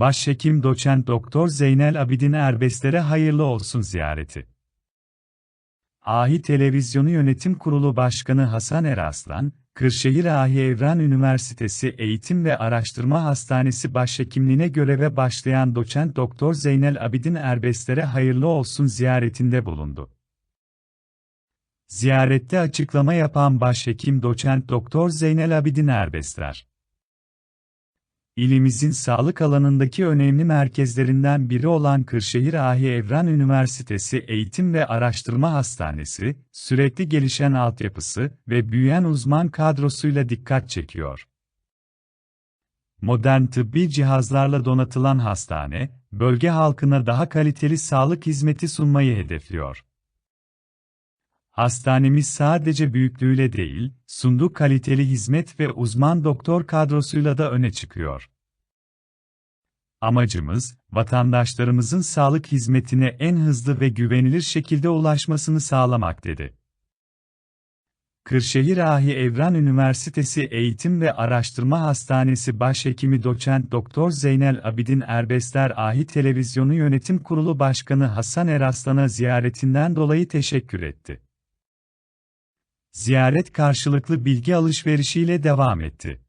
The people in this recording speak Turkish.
Başhekim Doçent Doktor Zeynel Abidin Erbesler'e hayırlı olsun ziyareti. Ahi Televizyonu Yönetim Kurulu Başkanı Hasan Eraslan, Kırşehir Ahi Evren Üniversitesi Eğitim ve Araştırma Hastanesi Başhekimliğine göreve başlayan Doçent Doktor Zeynel Abidin Erbesler'e hayırlı olsun ziyaretinde bulundu. Ziyarette açıklama yapan Başhekim Doçent Doktor Zeynel Abidin Erbesler, İlimizin sağlık alanındaki önemli merkezlerinden biri olan Kırşehir Ahi Evren Üniversitesi Eğitim ve Araştırma Hastanesi, sürekli gelişen altyapısı ve büyüyen uzman kadrosuyla dikkat çekiyor. Modern tıbbi cihazlarla donatılan hastane, bölge halkına daha kaliteli sağlık hizmeti sunmayı hedefliyor. Hastanemiz sadece büyüklüğüyle değil, sunduğu kaliteli hizmet ve uzman doktor kadrosuyla da öne çıkıyor. Amacımız, vatandaşlarımızın sağlık hizmetine en hızlı ve güvenilir şekilde ulaşmasını sağlamak dedi. Kırşehir Ahi Evren Üniversitesi Eğitim ve Araştırma Hastanesi Başhekimi Doçent Doktor Zeynel Abidin Erbesler Ahi Televizyonu Yönetim Kurulu Başkanı Hasan Eraslan'a ziyaretinden dolayı teşekkür etti. Ziyaret karşılıklı bilgi alışverişiyle devam etti.